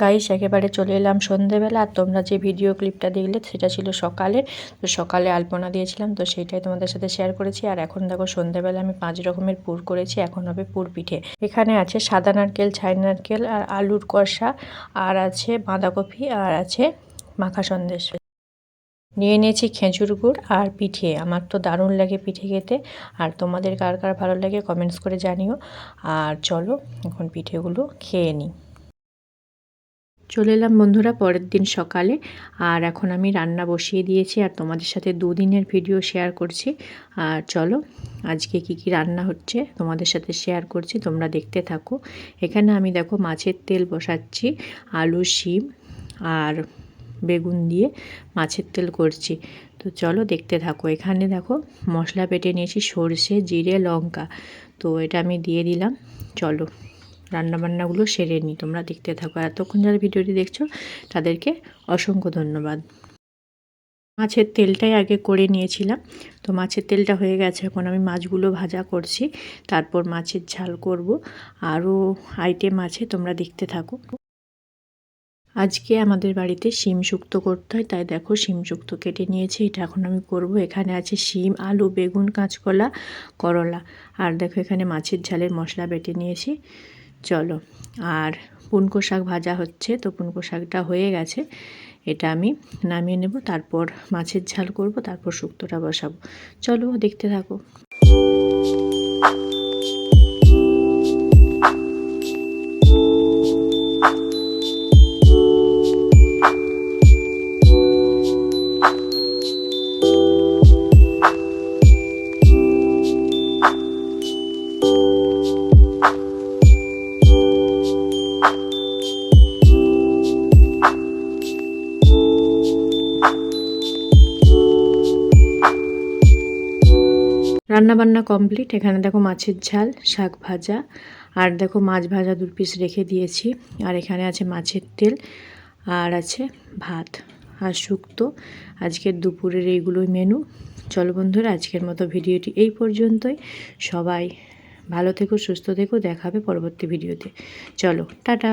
Guys একেবারে চলে এলাম সন্ধেবেলা। আর তোমরা যে ভিডিও ক্লিপটা দেখলে, সেটা ছিল সকালে তো সকালে আলপনা দিয়েছিলাম, তো সেটাই তোমাদের সাথে শেয়ার করেছি। আর এখন দেখো, সন্ধেবেলা আমি পাঁচ রকমের পুর করেছি। এখন হবে পুর পিঠে। এখানে আছে সাদা নারকেল, ছাই নারকেল, আর আলুর কষা, আর আছে বাঁধাকপি, আর আছে মাখা সন্দেশ। নিয়ে নিয়েছি খেজুর গুড় আর পিঠে। আমার তো দারুণ লাগে পিঠে খেতে। আর তোমাদের কার কার ভালো লাগে কমেন্টস করে জানিও। আর চলো, এখন পিঠেগুলো খেয়ে নিই। চলে এলাম বন্ধুরা পরের দিন সকালে। আর এখন আমি রান্না বসিয়ে দিয়েছি আর তোমাদের সাথে দুদিনের ভিডিও শেয়ার করছি। আর চলো, আজকে কি কি রান্না হচ্ছে তোমাদের সাথে শেয়ার করছি, তোমরা দেখতে থাকো। এখানে আমি দেখো মাছের তেল বসাচ্ছি, আলু, শিম আর বেগুন দিয়ে মাছের তেল করছি। তো চলো দেখতে থাকো। এখানে দেখো মশলা পেটে নিয়েছি সর্ষে, জিরে, লঙ্কা। তো এটা আমি দিয়ে দিলাম। চলো। রান্নাবান্নাগুলো সেরে নিই। তোমরা দেখতে থাকো। এতক্ষণ যারা ভিডিওটি দেখছ, তাদেরকে অসংখ্য ধন্যবাদ। মাছের তেলটাই আগে করে নিয়েছিলাম। তো মাছের তেলটা হয়ে গেছে। এখন আমি মাছগুলো ভাজা করছি। তারপর মাছের ঝাল করব। আরও আইটেম আছে, তোমরা দেখতে থাকো। আজকে আমাদের বাড়িতে শিম শুক্তো করতে হয়। তাই দেখো, শিম শুক্তো কেটে নিয়েছি। এটা এখন আমি করব। এখানে আছে শিম, আলু, বেগুন, কাঁচকলা, করলা। আর দেখো, এখানে মাছের ঝালের মশলা বেটে নিয়েছি। চলো, আর পুনকো শাক ভাজা হচ্ছে, তো পুনকো শাকটা হয়ে গেছে। এটা আমি নামিয়ে নেব, তারপর মাছের ঝাল করব, তারপর শুক্তোটা বসাবো। চলো, দেখতে থাকো। রান্না বান্না কমপ্লিট। এখানে দেখো মাছের ঝাল, শাক ভাজা, আর দেখো মাছ ভাজা দু পিস রেখে দিয়েছি। আর এখানে আছে মাছের তেল, আর আছে ভাত, আর শুক্তো। আজকের দুপুরের এইগুলোই মেনু চলো বন্ধুরা, আজকের মতো ভিডিওটি এই পর্যন্তই। সবাই ভালো থেকো, সুস্থ থেকো। দেখাবে পরবর্তী ভিডিওতে। চলো, টাটা!